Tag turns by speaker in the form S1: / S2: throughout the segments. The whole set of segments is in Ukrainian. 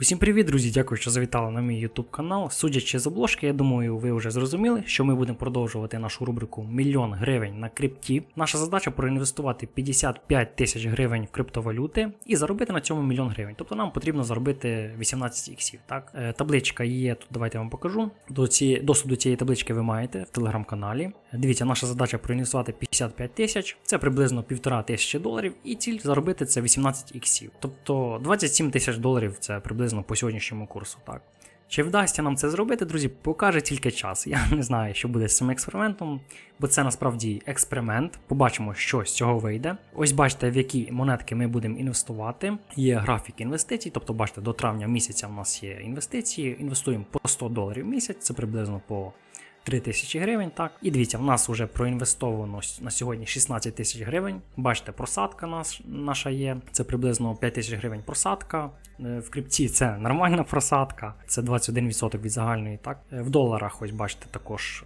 S1: Усім привіт, друзі! Дякую, що завітали на мій YouTube канал. Судячи з обложки, я думаю, ви вже зрозуміли, що ми будемо продовжувати нашу рубрику Мільйон гривень на крипті. Наша задача проінвестувати 55 тисяч гривень в криптовалюти і заробити на цьому мільйон гривень. Тобто нам потрібно заробити 18 іксів. Так, Е, табличка є тут. Давайте я вам покажу. До цієї доступ до цієї таблички ви маєте в телеграм-каналі. Дивіться, наша задача проінвестувати 55 тисяч, це приблизно півтора тисячі доларів, і ціль заробити це 18 іксів. Тобто 27 тисяч доларів це приблизно по сьогоднішньому курсу. Так. Чи вдасться нам це зробити, друзі, покаже тільки час. Я не знаю, що буде з цим експериментом, бо це насправді експеримент. Побачимо, що з цього вийде. Ось бачите, в які монетки ми будемо інвестувати. Є графік інвестицій, тобто, бачите, до травня місяця в нас є інвестиції. Інвестуємо по 100 доларів в місяць, це приблизно по 3 тисячі гривень. Так, і дивіться, в нас вже проінвестовано на сьогодні 16 тисяч гривень. Бачите, просадка нас, наша є. Це приблизно 5 тисяч гривень просадка. Е, В крипті це нормальна просадка, це 21% від загальної. Так, Е, в доларах, ось бачите, також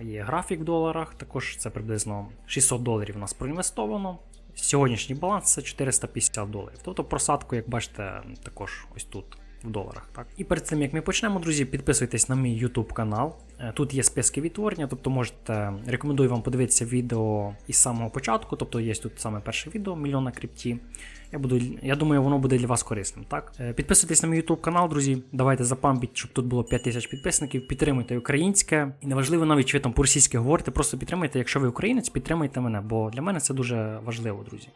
S1: е, є графік в доларах. Також це приблизно 600 доларів у нас проінвестовано. Сьогоднішній баланс це 450 доларів. Тобто просадку, як бачите, також ось тут. В доларах, так. І перед тим як ми почнемо, друзі, підписуйтесь на мій YouTube канал. Е, Тут є списки відтворення, тобто можете рекомендую вам подивитися відео із самого початку, тобто є тут саме перше відео мільйон на крипті. Я буду, я думаю, воно буде для вас корисним. Так? Е, Підписуйтесь на мій YouTube канал, друзі. Давайте запампіть, щоб тут було 5000 підписників. Підтримуйте українське. І неважливо навіть, чи ви там по-російськи говорите, просто підтримуйте. Якщо ви українець, підтримуйте мене, бо для мене це дуже важливо, друзі.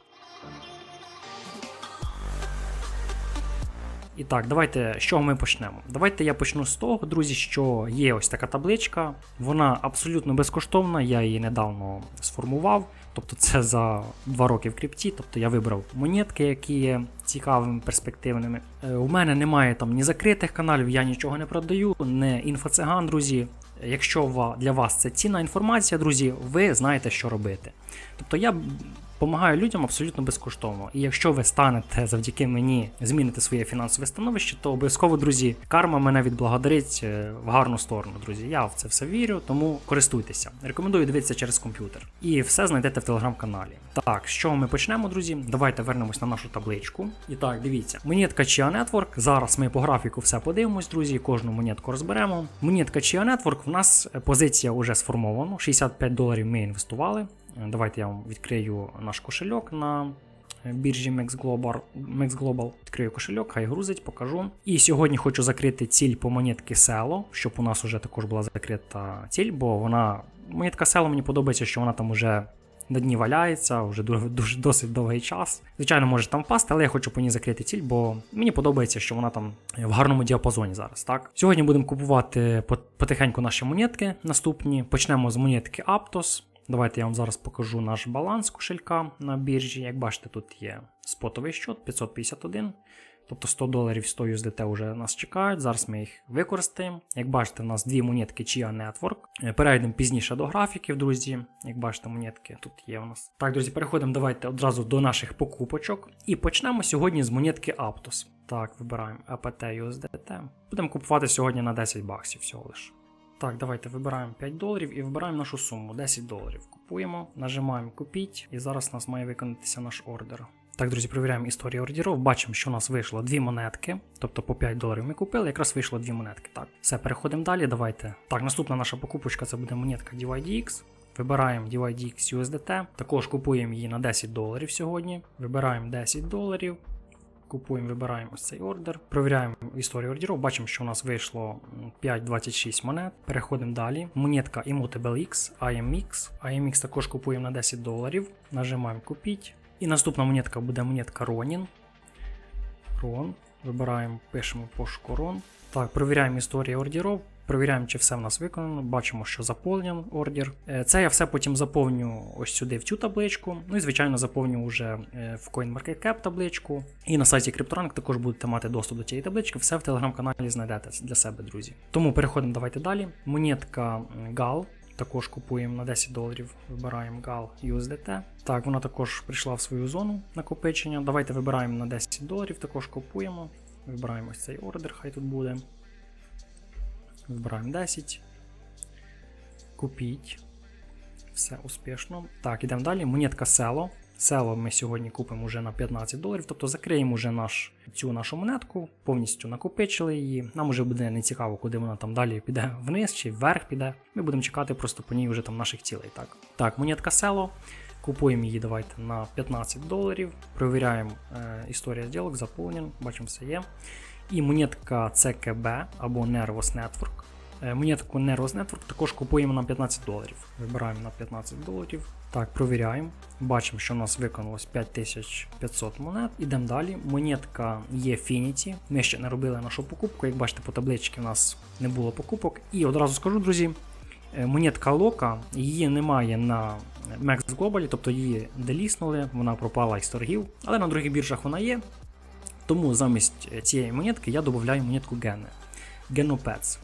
S1: І так, давайте з чого ми почнемо. Давайте я почну з того, друзі, що є ось така табличка. Вона абсолютно безкоштовна, я її недавно сформував. Тобто це за 2 роки в крипті. Тобто я вибрав монетки, які є цікавими, перспективними. Е, У мене немає там ні закритих каналів, я нічого не продаю, не інфоциган, друзі. Якщо для вас це цінна інформація, друзі, ви знаєте, що робити. Тобто я допомагаю людям абсолютно безкоштовно. І якщо ви станете завдяки мені змінити своє фінансове становище, то обов'язково, друзі, карма мене відблагодарить е, в гарну сторону, друзі. Я в це все вірю, тому користуйтеся. Рекомендую дивитися через комп'ютер. І все знайдете в телеграм-каналі. Так, чого ми почнемо, друзі? Давайте вернемось на нашу табличку. І так, дивіться, монетка Chia Network. Зараз ми по графіку все подивимось, друзі. Кожну монетку розберемо. Монетка Chia Network, в нас позиція вже сформована. 65 доларів ми інвестували. Давайте я вам відкрию наш кошельок на е, біржі Max Global. Відкрию кошельок, хай грузить, покажу. І сьогодні хочу закрити ціль по монетки Село, щоб у нас вже також була закрита ціль, бо вона. Монетка Село мені подобається, що вона там уже на дні валяється, вже дуже досить довгий час. Звичайно, може там впасти, але я хочу по ній закрити ціль, бо мені подобається, що вона там в гарному діапазоні зараз. Так, сьогодні будемо купувати потихеньку наші монетки наступні. Почнемо з монетки Aptos. Давайте я вам зараз покажу наш баланс кошелька на біржі. Як бачите, тут є спотовий щот 551. Тобто 100 доларів 100 USDT вже нас чекають. Зараз ми їх використаємо. Як бачите, у нас дві монетки Chia Network. Е, Перейдемо пізніше до графіків, друзі. Як бачите, монетки тут є у нас. Так, друзі, переходимо давайте одразу до наших покупочок. І почнемо сьогодні з монетки Aptos. Так, вибираємо APT USDT. Будемо купувати сьогодні на 10 баксів всього лиш. Так, давайте вибираємо 5 доларів і вибираємо нашу суму 10 доларів. Купуємо, нажимаємо купіть, і зараз у нас має виконатися наш ордер. Так, друзі, перевіряємо історію ордерів. Бачимо, що у нас вийшло дві монетки, тобто по 5 доларів ми купили, якраз вийшло дві монетки. Так, все, переходимо далі. Давайте. Так, наступна наша покупочка це буде монетка DYDX. Вибираємо DYDX USDT. Також купуємо її на 10 доларів сьогодні. Вибираємо 10 доларів. Купуємо, вибираємо цей ордер. Провіряємо історію ордерів. Бачимо, що у нас вийшло 5,26 монет. Переходимо далі. Монетка Immutable X, IMX. IMX також купуємо на 10 доларів. Нажимаємо купіть. І наступна монетка буде монетка Ronin. Ron. Вибираємо, пишемо пошуку Рон. Так, провіряємо історію ордерів. Перевіряємо, чи все в нас виконано. Бачимо, що заповнен ордер. Е, Це я все потім заповню ось сюди в цю табличку. Ну і звичайно заповню вже е, в CoinMarketCap табличку. І на сайті CryptoRank також будете мати доступ до цієї таблички. Все в телеграм-каналі знайдете для себе, друзі. Тому переходимо давайте далі. Монетка GAL. Також купуємо на 10 доларів, вибираємо GAL USDT. Так, вона також прийшла в свою зону накопичення. Давайте вибираємо на 10 доларів, також купуємо. Вибираємо ось цей ордер, хай тут буде. Вибираємо 10. Купіть. Все успішно. Так, ідемо далі. Монетка Село. Село ми сьогодні купимо вже на 15 доларів, тобто закриємо вже наш, цю нашу монетку, повністю накопичили її. Нам вже буде не цікаво, куди вона там далі піде вниз чи вверх піде. Ми будемо чекати просто по ній вже там наших цілей. Так, так монетка село. Купуємо її давайте на 15 доларів. Провіряємо е, історія зділок, заповнення, бачимо, все є. І монетка CKB або Nervous Network. Е, Монетку Nervous Network також купуємо на 15 доларів. Вибираємо на 15 доларів. Так, провіряємо. Бачимо, що у нас виконалось 5500 монет. Ідемо далі. Монетка є Finity. Ми ще не робили нашу покупку. Як бачите, по табличці у нас не було покупок. І одразу скажу, друзі, е, монетка Лока, її немає на Max Global, тобто її деліснули, вона пропала із торгів, але на других біржах вона є. Тому замість цієї монетки я додаю монетку Gene. Genopets.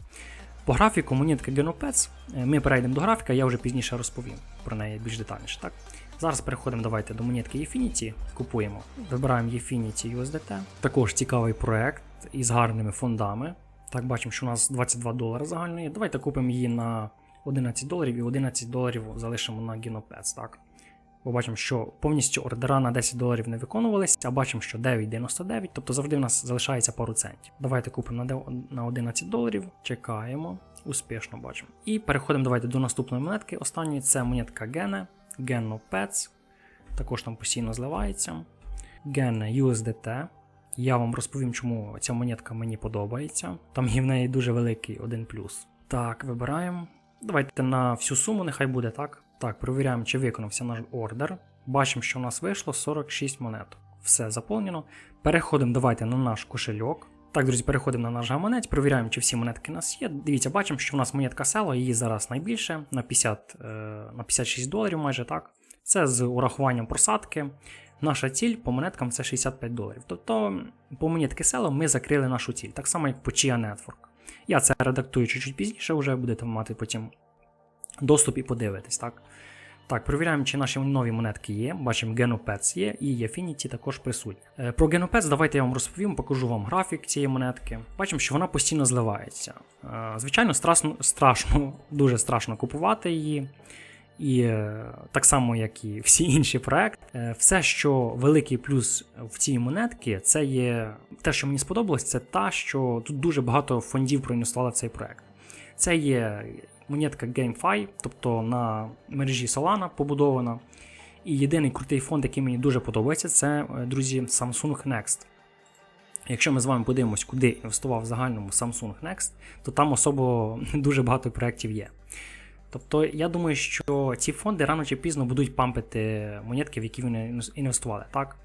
S1: По графіку монетки Genopets, е, ми перейдемо до графіка, я вже пізніше розповім про неї більш детальніше. Так? Зараз переходимо давайте до монетки Efinity, купуємо. Вибираємо Efinity USDT. Також цікавий проект із гарними фондами. Так, бачимо, що у нас 22 долари загальної. Давайте купимо її на 11 доларів і 11 доларів залишимо на Genopets. Так? Побачимо, що повністю ордера на 10 доларів не виконувалися, а бачимо, що 9,99, тобто завжди в нас залишається пару центів. Давайте купимо на на 11 доларів, чекаємо, успішно бачимо. І переходимо давайте до наступної монетки. Останньої це монетка Gene, Geno Pets, також там постійно зливається. Gene USDT. Я вам розповім, чому ця монетка мені подобається. Там є в неї дуже великий один плюс. Так, вибираємо. Давайте на всю суму, нехай буде так. Так, перевіряємо, чи виконався наш ордер. Бачимо, що у нас вийшло 46 монет. Все заповнено. Переходимо давайте на наш кошельок. Так, друзі, переходимо на наш гаманець, перевіряємо, чи всі монетки у нас є. Дивіться, бачимо, що в нас монетка село, її зараз найбільше на 50, е, на 56 доларів майже так. Це з урахуванням просадки. Наша ціль по монеткам це 65 доларів. Тобто по монетки село ми закрили нашу ціль, так само як по Chia Network. Я це редактую чуть-чуть пізніше, вже будете мати потім доступ і подивитись, так? Так, перевіряємо, чи наші нові монетки є. Бачимо, Genopets є і Affinity також присутні. Е, Про Genopets давайте я вам розповім, покажу вам графік цієї монетки. Бачимо, що вона постійно зливається. Е, Звичайно, страшно, страшно, дуже страшно купувати її. І е, так само, як і всі інші проекти, все, що великий плюс в цій монетці, це є те, що мені сподобалось, це та, що тут дуже багато фондів проінвестували в цей проект. Це є монетка GameFi, тобто на мережі Solana побудована. І єдиний крутий фонд, який мені дуже подобається, це, е, друзі, Samsung Next. Якщо ми з вами подивимось, куди інвестував в загальному Samsung Next, то там особо дуже багато проєктів є. Тобто, я думаю, що ці фонди рано чи пізно будуть пампити монетки, в які вони інвестували. так?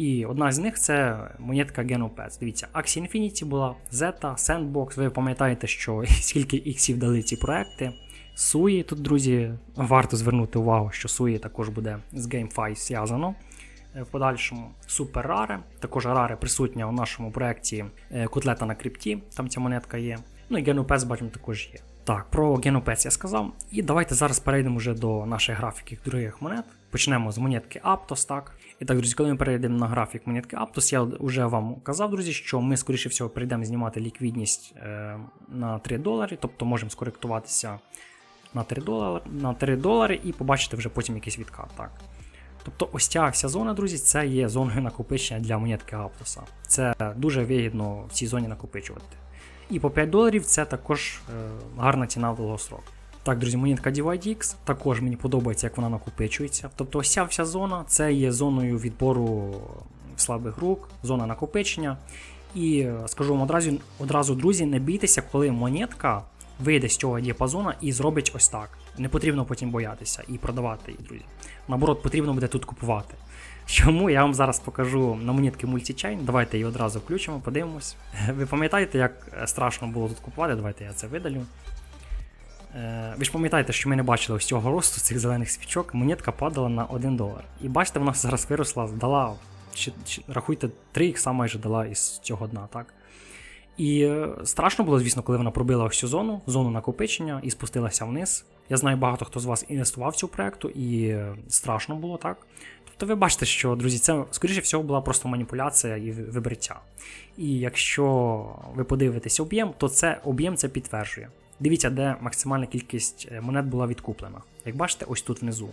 S1: І одна з них це монетка GenoPets. Дивіться, Axie Infinity була, Zeta, Sandbox. Ви пам'ятаєте, що скільки іксів дали ці проекти. Суї, тут, друзі, варто звернути увагу, що Суї також буде з GameFi зв'язано. Е, В подальшому Super Rare. Також Rare присутня у нашому проєкті е, котлета на крипті, там ця монетка є. Ну і GenoPets, бачимо, також є. Так, про GenoPets я сказав. І давайте зараз перейдемо вже до наших графіків других монет. Почнемо з монетки Aptos, так. І так, друзі, коли ми перейдемо на графік монетки Aptos, я вже вам казав, друзі, що ми, скоріше всього, прийдемо знімати ліквідність е, на 3 долари, тобто можемо скоректуватися на 3 долари, на 3 долари і побачити вже потім якийсь відкат. Так. Тобто ось ця вся зона, друзі, це є зоною накопичення для монетки Aptos. Це дуже вигідно в цій зоні накопичувати. І по 5 доларів це також е, гарна ціна в довгострок. Так, друзі, монетка DivideX, також мені подобається, як вона накопичується. Тобто ця вся зона це є зоною відбору слабих рук, зона накопичення. І е, скажу вам одразу, одразу, друзі, не бійтеся, коли монетка вийде з цього діапазону і зробить ось так. Не потрібно потім боятися і продавати її, друзі. Наоборот, потрібно буде тут купувати. Чому я вам зараз покажу на монетки Multichain. Давайте її одразу включимо, подивимось. Ви пам'ятаєте, як страшно було тут купувати? Давайте я це видалю. Е, Ви ж пам'ятаєте, що ми не бачили ось цього росту цих зелених свічок, монетка падала на 1 долар. І бачите, вона зараз виросла, дала, чи, чи, рахуйте, 3 ікса майже дала із цього дна, так? І е, страшно було, звісно, коли вона пробила ось цю зону, зону накопичення і спустилася вниз. Я знаю, багато хто з вас інвестував в цю проекту, і е, страшно було так. Тобто ви бачите, що, друзі, це, скоріше всього, була просто маніпуляція і вибриття. І якщо ви подивитесь об'єм, то це об'єм це підтверджує. Дивіться, де максимальна кількість монет була відкуплена. Як бачите, ось тут внизу.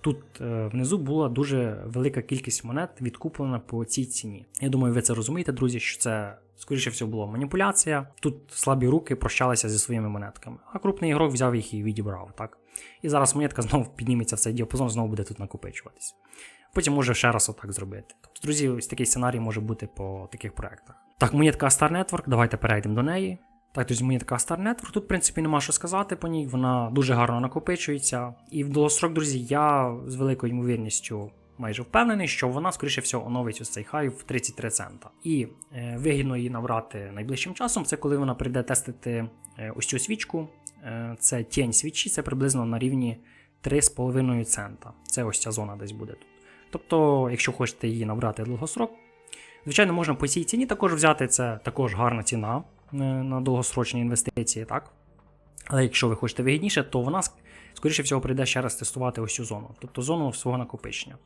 S1: тут е, внизу була дуже велика кількість монет відкуплена по цій ціні. Я думаю, ви це розумієте, друзі, що це. Скоріше всього була маніпуляція. Тут слабі руки прощалися зі своїми монетками, а крупний ігрок взяв їх і відібрав. так? І зараз монетка знову підніметься в цей діапазон, знову буде тут накопичуватись. Потім може ще раз отак зробити. Тобто, друзі, ось такий сценарій може бути по таких проектах. Так, монетка Star Network, давайте перейдемо до неї. Так, тобто монетка Star Network, тут, в принципі, нема що сказати по ній, вона дуже гарно накопичується. І в довгострок, друзі, я з великою ймовірністю майже впевнений, що вона, скоріше всього, оновить ось цей хай в 33 цента. І е, вигідно її набрати найближчим часом, це коли вона прийде тестити е, ось цю свічку. Е, це тінь свічі, це приблизно на рівні 3,5 цента. Це ось ця зона десь буде тут. Тобто, якщо хочете її набрати довгосрок, звичайно, можна по цій ціні також взяти, це також гарна ціна на довгосрочні інвестиції, так? Але якщо ви хочете вигідніше, то вона, скоріше всього, прийде ще раз тестувати ось цю зону, тобто зону свого накопичення.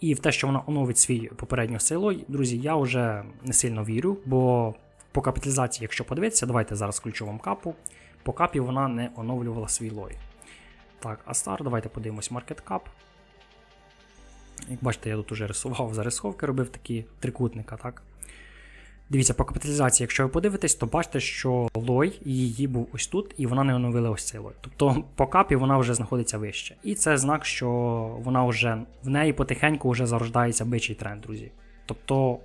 S1: І в те, що вона оновить свій попередньо силой, друзі, я вже не сильно вірю, бо по капіталізації, якщо подивитися, давайте зараз включу вам капу. По капі вона не оновлювала свій лой. Так, а стар, давайте подивимось Market Cap. Як бачите, я тут уже рисував зарисовки, робив такі трикутника, так? Дивіться, по капіталізації, якщо ви подивитесь, то бачите, що лой її був ось тут, і вона не оновила ось цей лой. Тобто по капі вона вже знаходиться вище. І це знак, що вона вже в неї потихеньку вже зарождається бичий тренд, друзі. Тобто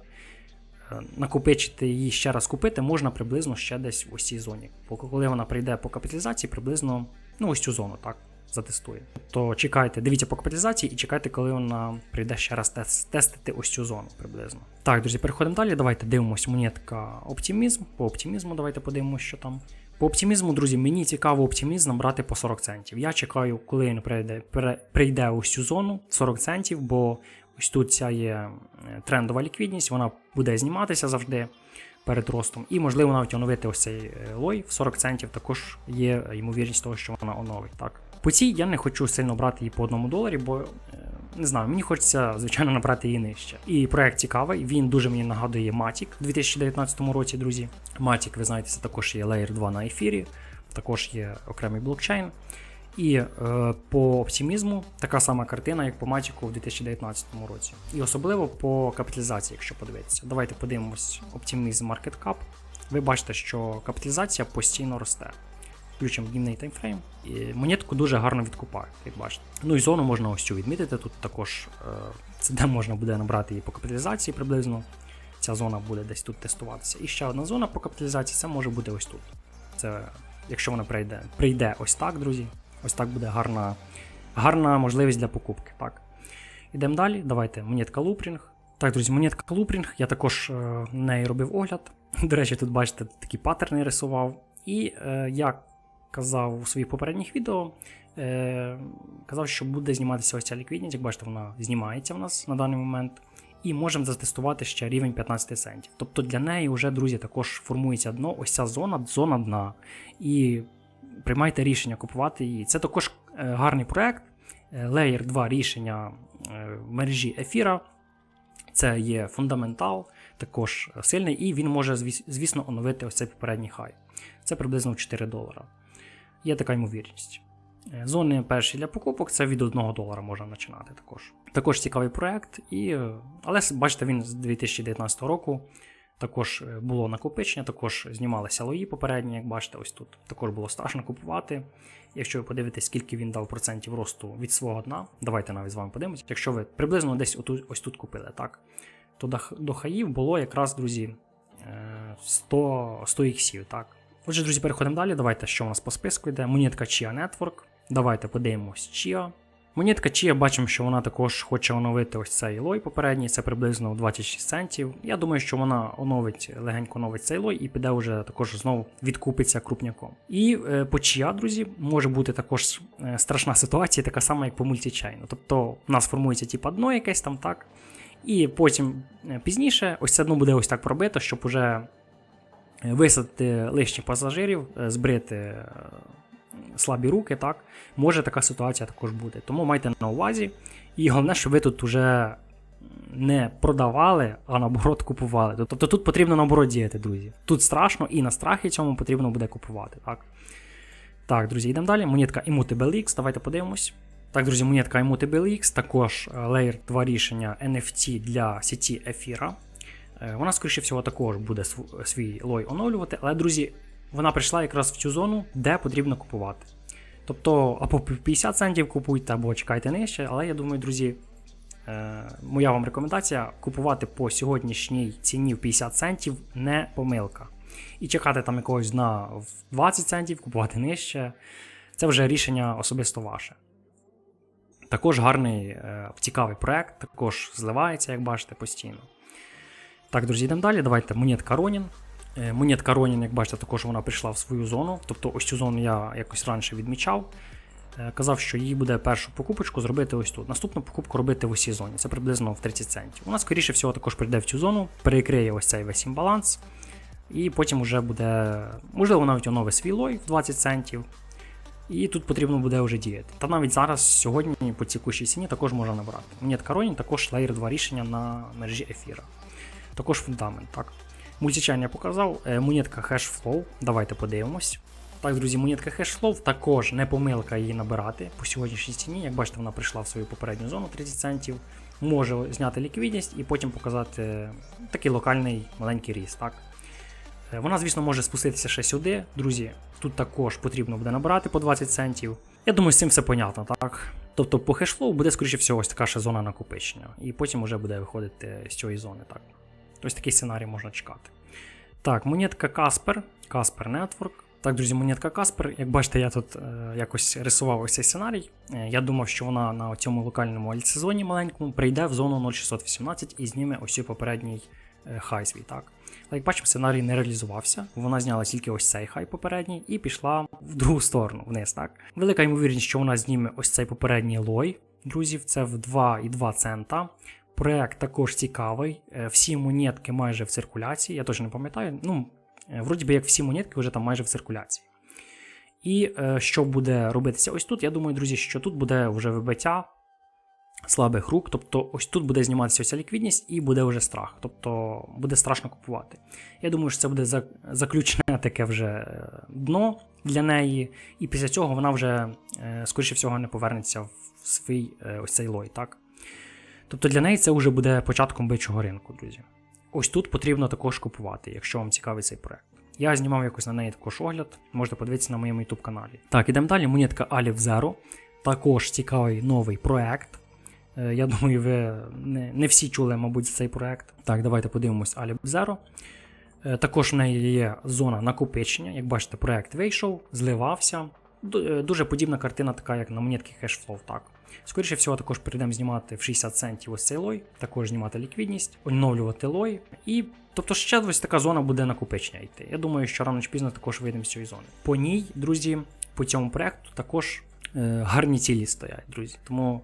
S1: е, накопичити її ще раз купити можна приблизно ще десь в ось цій зоні. Коли вона прийде по капіталізації, приблизно ну, ось цю зону, так затестує. То чекайте, дивіться по капіталізації і чекайте, коли вона прийде ще раз тест, тестити ось цю зону приблизно. Так, друзі, переходимо далі. Давайте дивимось монетка оптимізм. По оптимізму давайте подивимося, що там. По оптимізму, друзі, мені цікаво оптимізм набрати по 40 центів. Я чекаю, коли він прийде, прийде ось цю зону 40 центів, бо ось тут ця є е, трендова ліквідність, вона буде зніматися завжди перед ростом. І, можливо, навіть оновити ось цей е, лой в 40 центів, також є ймовірність того, що вона оновить. так. По цій я не хочу сильно брати її по одному доларі, бо е, не знаю, мені хочеться, звичайно, набрати її нижче. І проект цікавий, він дуже мені нагадує Matic у 2019 році, друзі. Matic, ви знаєте, це також є Layer 2 на ефірі, також є окремий блокчейн. І е, по оптимізму така сама картина, як по Матіку в 2019 році. І особливо по капіталізації, якщо подивитися. Давайте подивимось оптимізм Market Cap. Ви бачите, що капіталізація постійно росте включимо днівний таймфрейм. І монетку дуже гарно відкупають, як бачите. Ну і зону можна ось цю відмітити. Тут також е, це де можна буде набрати її по капіталізації приблизно. Ця зона буде десь тут тестуватися. І ще одна зона по капіталізації це може бути ось тут. Це, Якщо вона прийде прийде ось так, друзі. Ось так буде гарна гарна можливість для покупки. Так. Ідемо далі. Давайте монетка лупрінг. Так, друзі, монетка лупрінг. Я також е, на неї робив огляд. До речі, тут бачите, такі паттерни рисував. І е, я казав у своїх попередніх відео, е, казав, що буде зніматися ось ця ліквідність. Як бачите, вона знімається в нас на даний момент. І можемо затестувати ще рівень 15 центів. Тобто для неї вже, друзі, також формується дно, ось ця зона, зона дна. І приймайте рішення купувати її. Це також е, гарний проект. Е, Layer 2 рішення е, мережі ефіра. Це є фундаментал, також сильний, і він може, звісно, оновити ось цей попередній хай. Це приблизно 4 долара є така ймовірність. Е, зони перші для покупок це від 1 долара можна починати також. Також цікавий проект, і, е, але бачите, він з 2019 року також е, було накопичення, також знімалися лої попередні, як бачите, ось тут також було страшно купувати. Якщо ви подивитесь, скільки він дав процентів росту від свого дна, давайте навіть з вами подивимося. Якщо ви приблизно десь ось тут купили, так, то до хаїв було якраз, друзі, 100 100 іксів. так. Отже, друзі, переходимо далі. Давайте, що у нас по списку йде. Монетка Chia Network. Давайте подивимось Chia. Монетка Chia, бачимо, що вона також хоче оновити ось цей лой попередній, це приблизно 26 центів. Я думаю, що вона оновить, легенько оновить цей лой і піде вже також знову відкупиться крупняком. І е, по Chia, друзі, може бути також е, страшна ситуація, така сама, як по мультичайну. Тобто у нас формується типа дно якесь там так. І потім е, пізніше ось це дно буде ось так пробито, щоб уже висадити лишніх пасажирів, е, збрити е, слабі руки, так, може така ситуація також бути. Тому майте на увазі. І головне, щоб ви тут вже не продавали, а наоборот купували. Тобто тут потрібно наоборот діяти, друзі. Тут страшно і на страхі цьому потрібно буде купувати. Так, Так, друзі, йдемо далі. Монетка Immutable X, давайте подивимось. Так, друзі, монетка IMUTABLE також е, Layer 2 рішення NFT для сіті ефіра. Е, Вона, скоріше всього, також буде свій лой оновлювати, але, друзі, вона прийшла якраз в цю зону, де потрібно купувати. Тобто, або 50 центів купуйте, або чекайте нижче, але я думаю, друзі, е, моя вам рекомендація купувати по сьогоднішній ціні в 50 центів не помилка. І чекати там якогось дна в 20 центів, купувати нижче. Це вже рішення особисто ваше. Також гарний е, цікавий проект, також зливається, як бачите, постійно. Так, друзі, йдемо далі. Давайте монетка Ронін. Е, Монетка Ронін, як бачите, також вона прийшла в свою зону. Тобто ось цю зону я якось раніше відмічав. Е, Казав, що її буде першу покупочку зробити ось тут. Наступну покупку робити в усій зоні. Це приблизно в 30 центів. У нас, скоріше всього, також прийде в цю зону, перекриє ось цей весь імбаланс. І потім вже буде, можливо, навіть оновить свій лой в 20 центів. І тут потрібно буде вже діяти. Та навіть зараз, сьогодні, по цікущій ціні також можна набрати. Монетка Ронін також Layer 2 рішення на мережі ефіра. Також фундамент, так. Мультичайн показав, Е, монетка Hashflow, давайте подивимось. Так, друзі, монетка Hashflow також не помилка її набирати по сьогоднішній ціні. Як бачите, вона прийшла в свою попередню зону 30 центів. Може зняти ліквідність і потім показати такий локальний маленький ріст. Так? Е, Вона, звісно, може спуститися ще сюди. Друзі, тут також потрібно буде набирати по 20 центів. Я думаю, з цим все понятно, так? Тобто по хешфлоу буде, скоріше всього, ось така ще зона накопичення. І потім вже буде виходити з цієї зони. так. Ось такий сценарій можна чекати. Так, монетка Каспер, Каспер Network. Так, друзі, монетка Каспер. Як бачите, я тут е, якось рисував ось цей сценарій. Е, я думав, що вона на цьому локальному альтсезоні маленькому прийде в зону 0618 і зніме ось цей попередній е, хай свій. Так. Але як бачимо, сценарій не реалізувався. Вона зняла тільки ось цей хай попередній і пішла в другу сторону вниз. Так. Велика ймовірність, що вона зніме ось цей попередній лой. Друзів, це в 2,2 цента. Проект також цікавий. Е, Всі монетки майже в циркуляції. Я точно не пам'ятаю. Ну, е, вроді би, як всі монетки вже там майже в циркуляції. І е, що буде робитися ось тут, я думаю, друзі, що тут буде вже вибиття слабих рук. Тобто, ось тут буде зніматися ось ліквідність і буде вже страх. Тобто буде страшно купувати. Я думаю, що це буде заключне таке вже дно для неї, і після цього вона вже, скоріше всього, не повернеться в свій ось цей лой. так? Тобто для неї це вже буде початком бичого ринку, друзі. Ось тут потрібно також купувати, якщо вам цікавий цей проект. Я знімав якось на неї також огляд, можете подивитися на моєму YouTube каналі. Так, ідемо далі. Монетка Alif Zero. Також цікавий новий проект. Е, Я думаю, ви не, не всі чули, мабуть, цей проект. Так, давайте подивимось Alif Zero. Е, Також в неї є зона накопичення. Як бачите, проект вийшов, зливався. Е, Дуже подібна картина, така як на монетки Cashflow. Так. Скоріше всього, також перейдемо знімати в 60 центів ось цей лой, також знімати ліквідність, оновлювати лой. І тобто ще ось така зона буде накопичення йти. Я думаю, що рано чи пізно також вийдемо з цієї зони. По ній, друзі, по цьому проекту також е, гарні цілі стоять, друзі. Тому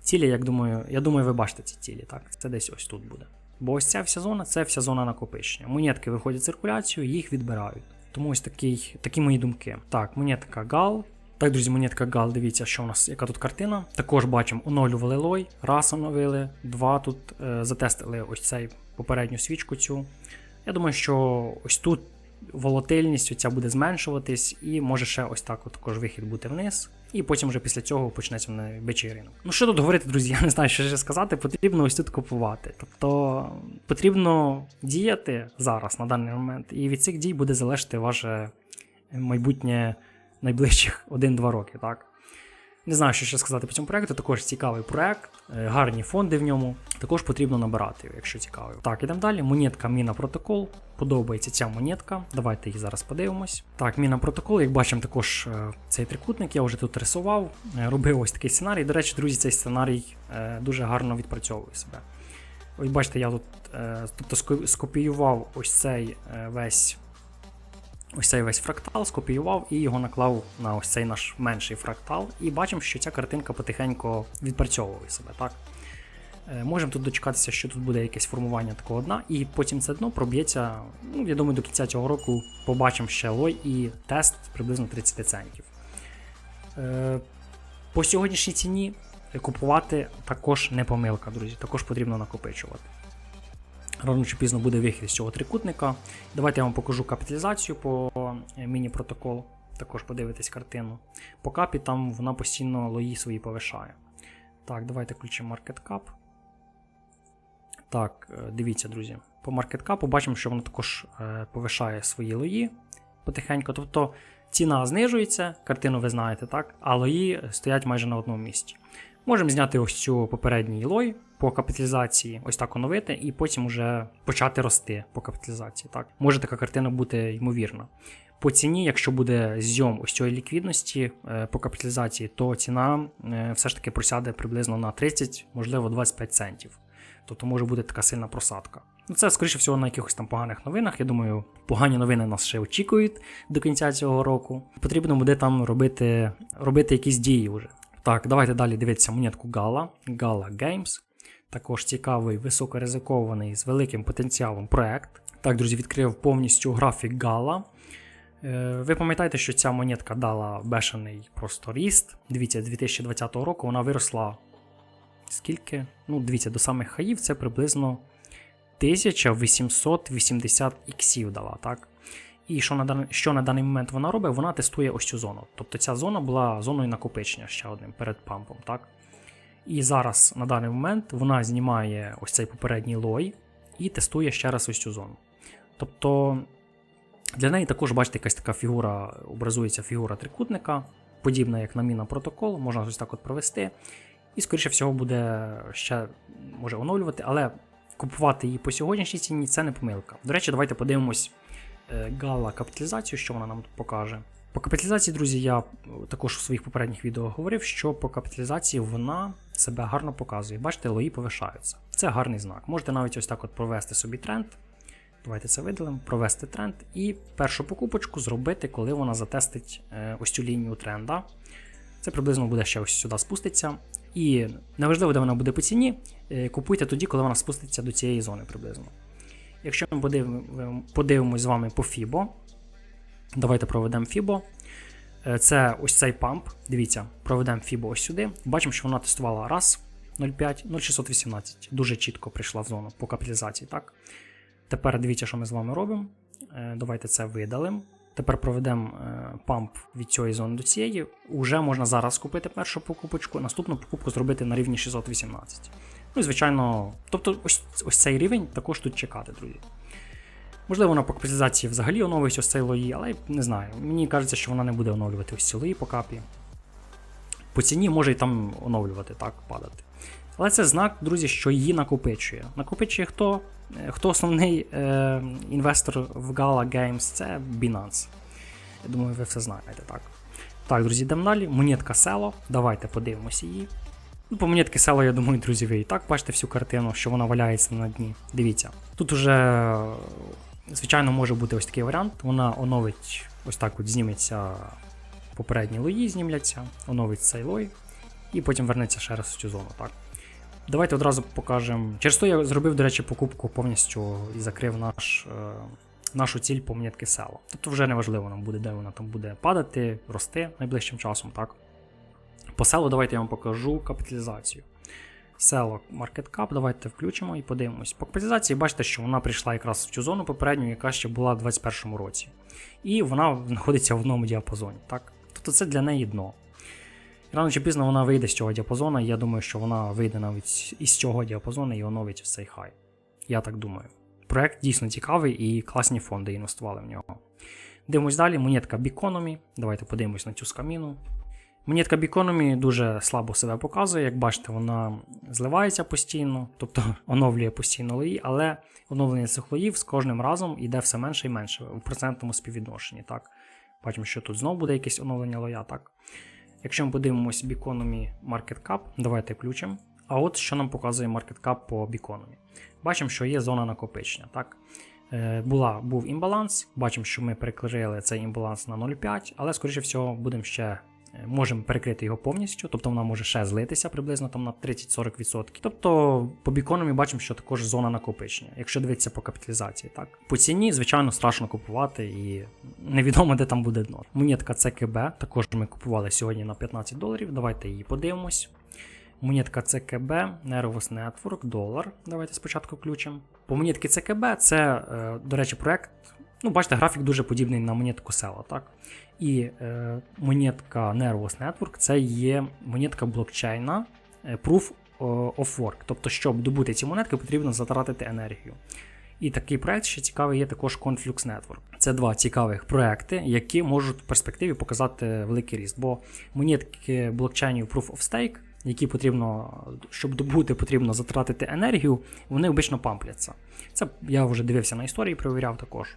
S1: цілі, як думаю, я думаю, ви бачите ці цілі. Так, це десь ось тут буде. Бо ось ця вся зона це вся зона накопичення. Монетки виходять в циркуляцію, їх відбирають. Тому ось такий, такі мої думки. Так, монетка Гал. Так, друзі, монетка Гал, дивіться, що у нас, яка тут картина. Також бачимо, оновлювали лой, раз оновили, два тут е, затестили ось цей попередню свічку цю. Я думаю, що ось тут волатильність оця буде зменшуватись, і може ще ось так от також вихід бути вниз. І потім вже після цього почнеться найбичий ринок. Ну що тут говорити, друзі, я не знаю, що ще сказати. Потрібно ось тут купувати. Тобто потрібно діяти зараз на даний момент, і від цих дій буде залежати ваше майбутнє найближчих 1-2 роки. так? Не знаю, що ще сказати по цьому проекту. Також цікавий проект, е, гарні фонди в ньому. Також потрібно набирати, якщо цікавий. Так, ідемо далі. Монетка Міна Протокол. Подобається ця монетка. Давайте її зараз подивимось. Так, Міна Протокол, як бачимо, також е, цей трикутник я вже тут рисував. е, Робив ось такий сценарій. До речі, друзі, цей сценарій дуже гарно відпрацьовує себе. Ось бачите, я тут тобто скопіював ось цей весь. Ось цей весь фрактал, скопіював і його наклав на ось цей наш менший фрактал. І бачимо, що ця картинка потихеньку відпрацьовує себе. так? Е, Можемо тут дочекатися, що тут буде якесь формування такого дна, і потім це дно проб'ється. Ну, я думаю, до кінця цього року побачимо ще лой і тест приблизно 30 центів. Е, По сьогоднішній ціні купувати також не помилка, друзі. Також потрібно накопичувати. Рано чи пізно буде вихід з цього трикутника. Давайте я вам покажу капіталізацію по е, міні-протоколу. також подивитись картину. По капі там вона постійно лої свої повишає. Так, давайте включимо Market Cap. Так, е, дивіться, друзі. По Market Cap бачимо, що вона також е, повишає свої лої потихеньку. Тобто ціна знижується, картину ви знаєте, так? А лої стоять майже на одному місці. Можемо зняти ось цю попередній лой по капіталізації, ось так оновити, і потім вже почати рости по капіталізації. Так? Може така картина бути ймовірна. По ціні, якщо буде зйом ось цієї ліквідності е, по капіталізації, то ціна е, все ж таки просяде приблизно на 30, можливо 25 центів. Тобто може бути така сильна просадка. Ну, це, скоріше всього, на якихось там поганих новинах. Я думаю, погані новини нас ще очікують до кінця цього року. Потрібно буде там робити, робити якісь дії вже. Так, давайте далі дивитися монетку Gala. Gala Games. Також цікавий, високоризикований з великим потенціалом проект. Так, друзі, відкрив повністю графік Gala. Е, Ви пам'ятаєте, що ця монетка дала бешений просто ріст. Дивіться, з 2020 року вона виросла. Скільки? Ну, дивіться, до самих хаїв це приблизно 1880 іксів дала, так? І що на, дан... що на даний момент вона робить? Вона тестує ось цю зону. Тобто ця зона була зоною накопичення ще одним перед пампом, так? І зараз на даний момент вона знімає ось цей попередній лой і тестує ще раз ось цю зону. Тобто для неї також, бачите, якась така фігура, образується фігура трикутника, подібна як на міна протокол, можна ось так от провести. І, скоріше всього, буде ще може оновлювати, але купувати її по сьогоднішній ціні це не помилка. До речі, давайте подивимось е, гала капіталізацію, що вона нам тут покаже. По капіталізації, друзі, я також у своїх попередніх відео говорив, що по капіталізації вона себе гарно показує. Бачите, лої повишаються. Це гарний знак. Можете навіть ось так от провести собі тренд. Давайте це видалимо, провести тренд і першу покупочку зробити, коли вона затестить е, ось цю лінію тренда. Це приблизно буде ще ось сюди спуститься. І неважливо, де вона буде по ціні, е, купуйте тоді, коли вона спуститься до цієї зони приблизно. Якщо ми подивимо, подивимось з вами по FIBO, давайте проведемо FIBO. Е, Це ось цей памп. Дивіться, проведемо FIBO ось сюди. Бачимо, що вона тестувала раз 0,5, 0,618. Дуже чітко прийшла в зону по капіталізації. так? Тепер дивіться, що ми з вами робимо. Е, Давайте це видалимо. Тепер проведемо е, памп від цієї зони до цієї. Уже можна зараз купити першу покупочку, наступну покупку зробити на рівні 618. Ну і звичайно, тобто ось, ось цей рівень також тут чекати, друзі. Можливо, на по капіталізації взагалі оновить ось цей лої, але не знаю. Мені кажеться, що вона не буде оновлювати ось ці лої по капі. По ціні може і там оновлювати, так, падати. Але це знак, друзі, що її накопичує. Накопичує хто? Е, Хто основний е, інвестор в Gala Games? Це Binance. Я думаю, ви все знаєте, так. Так, друзі, йдемо далі. Монетка село. Давайте подивимося її. Ну, По монетки село, я думаю, друзі, ви і так бачите всю картину, що вона валяється на дні. Дивіться. Тут уже, звичайно, може бути ось такий варіант. Вона оновить, ось так от зніметься попередні лої, знімляться, оновить цей лой, і потім вернеться ще раз в цю зону. так. Давайте одразу покажемо. Через то я зробив, до речі, покупку повністю і закрив наш, е, нашу ціль по село. Тобто вже не важливо нам буде, де вона там буде падати, рости найближчим часом. так. По селу давайте я вам покажу капіталізацію. Село Market Cap, давайте включимо і подивимось. По капіталізації бачите, що вона прийшла якраз в цю зону попередню, яка ще була в 2021 році. І вона знаходиться в одному діапазоні. так. Тобто це для неї дно. Рано чи пізно вона вийде з цього діапазону, і я думаю, що вона вийде навіть із цього діапазону і оновить в цей хай. Я так думаю. Проект дійсно цікавий і класні фонди інвестували в нього. Дивимось далі, монетка Biconomy. Давайте подивимось на цю скаміну. Монетка Biconomy дуже слабо себе показує, як бачите, вона зливається постійно, тобто оновлює постійно лої, але оновлення цих лоїв з кожним разом йде все менше і менше у процентному співвідношенні. Так? Бачимо, що тут знову буде якесь оновлення лоя. так? Якщо ми подивимось Biconomy Market Cap, давайте включимо. А от що нам показує Market Cap по Biconomy. Бачимо, що є зона накопичення. Так? Е, була, Був імбаланс, бачимо, що ми перекрили цей імбаланс на 0,5, але, скоріше всього, будемо ще можемо перекрити його повністю, тобто вона може ще злитися приблизно там на 30-40%. Тобто по біконумі бачимо, що також зона накопичення, якщо дивитися по капіталізації. так. По ціні, звичайно, страшно купувати і невідомо, де там буде дно. Монетка ЦКБ, також ми купували сьогодні на 15 доларів. Давайте її подивимось. Монетка ЦКБ, Nervous Network, долар. Давайте спочатку включимо. По монетки ЦКБ це, е, до речі, проект, Ну, бачите, графік дуже подібний на монетку села, так? І е, монетка Nervous Network це є монетка блокчейна е, Proof of Work. Тобто, щоб добути ці монетки, потрібно затратити енергію. І такий проект ще цікавий є також Conflux Network. Це два цікавих проекти, які можуть в перспективі показати великий ріст. Бо монетки блокчейнів Proof of Stake, які потрібно, щоб добути, потрібно затратити енергію, вони обично пампляться. Це я вже дивився на історії, перевіряв також.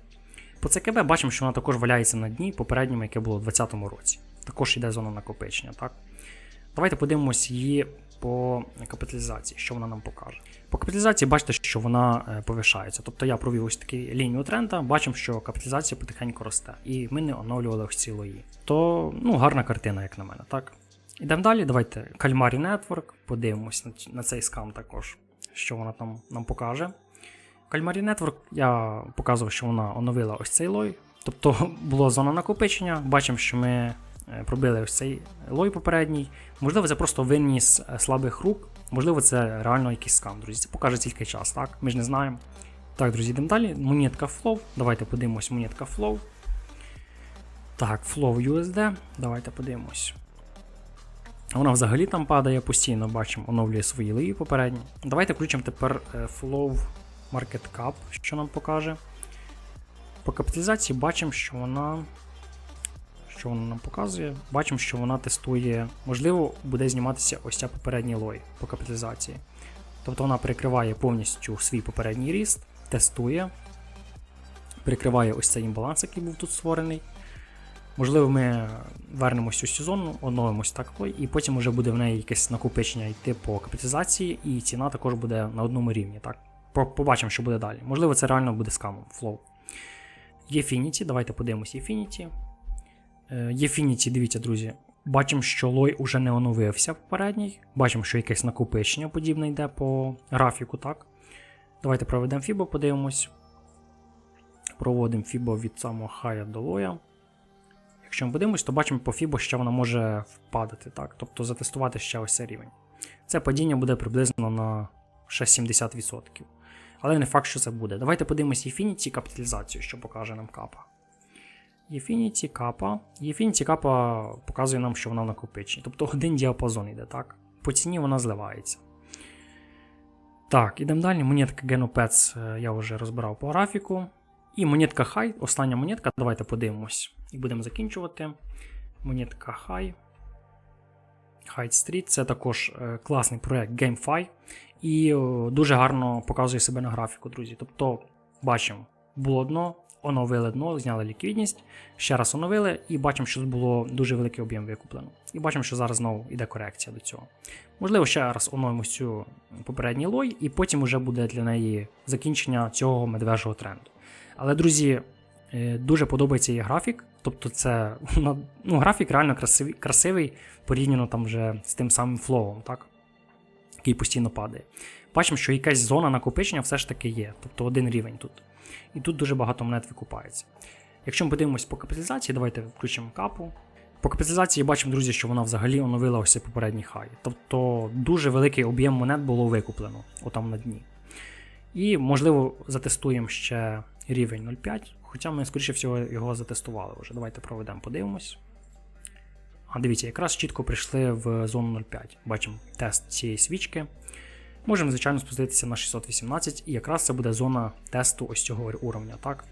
S1: По ЦКБ бачимо, що вона також валяється на дні попередньому, яке було у 2020 році. Також йде зона накопичення. так? Давайте подивимось її по капіталізації, що вона нам покаже. По капіталізації бачите, що вона е, повишається. Тобто я провів ось таку лінію тренда, бачимо, що капіталізація потихеньку росте. І ми не оновлювали ось ці. То ну, гарна картина, як на мене. так? Ідемо далі. Давайте Calmari Network, подивимось на цей скам також, що вона там нам покаже. Calmari Network я показував, що вона оновила ось цей лой. Тобто була зона накопичення. Бачимо, що ми е, пробили ось цей лой попередній. Можливо, це просто винніс е, слабих рук. Можливо, це реально якийсь скам, друзі. Це покаже тільки час, так? Ми ж не знаємо. Так, друзі, йдемо далі. Монетка Flow. Давайте подивимось монетка Flow. Так, Flow USD. Давайте подивимось. Вона взагалі там падає постійно, бачимо, оновлює свої лиї попередні. Давайте включимо тепер е, Flow Market Cap, що нам покаже. По капіталізації бачимо, що вона. Що вона нам показує? Бачимо, що вона тестує, можливо, буде зніматися ось ця попередній лой по капіталізації. Тобто вона перекриває повністю свій попередній ріст, тестує, перекриває ось цей імбаланс, який був тут створений. Можливо, ми вернемось у сезон, оновимось так, і потім вже буде в неї якесь накопичення йти по капіталізації, і ціна також буде на одному рівні. Так? Побачимо, що буде далі. Можливо, це реально буде скамом флоу. Yefinity, давайте подивимось Yefinity. Yefinity, дивіться, друзі. Бачимо, що лой уже не оновився попередній. Бачимо, що якесь накопичення подібне йде по графіку. так? Давайте проведемо FIBO, подивимось. Проводимо FIBO від самого хая до лоя. Якщо ми подивимось, то бачимо по FIBO, що вона може впадати, так? тобто затестувати ще ось цей рівень. Це падіння буде приблизно на 6-70%. Але не факт, що це буде. Давайте подивимось Yefinity капіталізацію, що покаже нам капа. Yefinity капа. Yefinity капа показує нам, що вона в накопиченні. Тобто один діапазон йде, так? По ціні вона зливається. Так, ідемо далі. Монетка Genopets е, я вже розбирав по графіку. І монетка High, остання монетка, давайте подивимось. І будемо закінчувати. Монетка High. High Street це також е, класний проект GameFi. І о, дуже гарно показує себе на графіку, друзі. Тобто, бачимо, було дно, оновили дно, зняли ліквідність, ще раз оновили, і бачимо, що було дуже великий об'єм викуплено. І бачимо, що зараз знову йде корекція до цього. Можливо, ще раз оновимо цю попередній лой, і потім вже буде для неї закінчення цього медвежого тренду. Але, друзі, е, дуже подобається її графік. Тобто, це ну, графік реально красивий, красивий порівняно там вже з тим самим флоуом, так? Який постійно падає. Бачимо, що якась зона накопичення все ж таки є, тобто один рівень тут. І тут дуже багато монет викупається. Якщо ми подивимось по капіталізації, давайте включимо капу. По капіталізації бачимо, друзі, що вона взагалі оновила ось попередній хай. Тобто дуже великий об'єм монет було викуплено отам на дні. І, можливо, затестуємо ще рівень 0,5, хоча ми, скоріше всього, його затестували вже. Давайте проведемо, подивимось. А дивіться, якраз чітко прийшли в зону 0,5. Бачимо тест цієї свічки. Можемо, звичайно, спуститися на 618, і якраз це буде зона тесту ось цього уровня, так?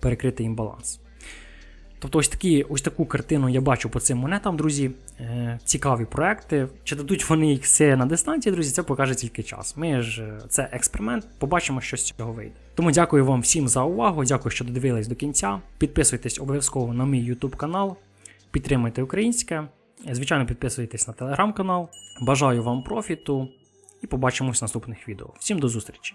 S1: Перекритий імбаланс. Тобто, ось такі, ось таку картину я бачу по цим монетам, друзі. Е, Цікаві проекти. Чи дадуть вони їх все на дистанції, друзі, це покаже тільки час. Ми ж це експеримент, побачимо, що з цього вийде. Тому дякую вам всім за увагу. Дякую, що додивились до кінця. Підписуйтесь обов'язково на мій YouTube канал. Підтримуйте українське. Звичайно, підписуйтесь на телеграм-канал. Бажаю вам профіту і побачимось в наступних відео. Всім до зустрічі!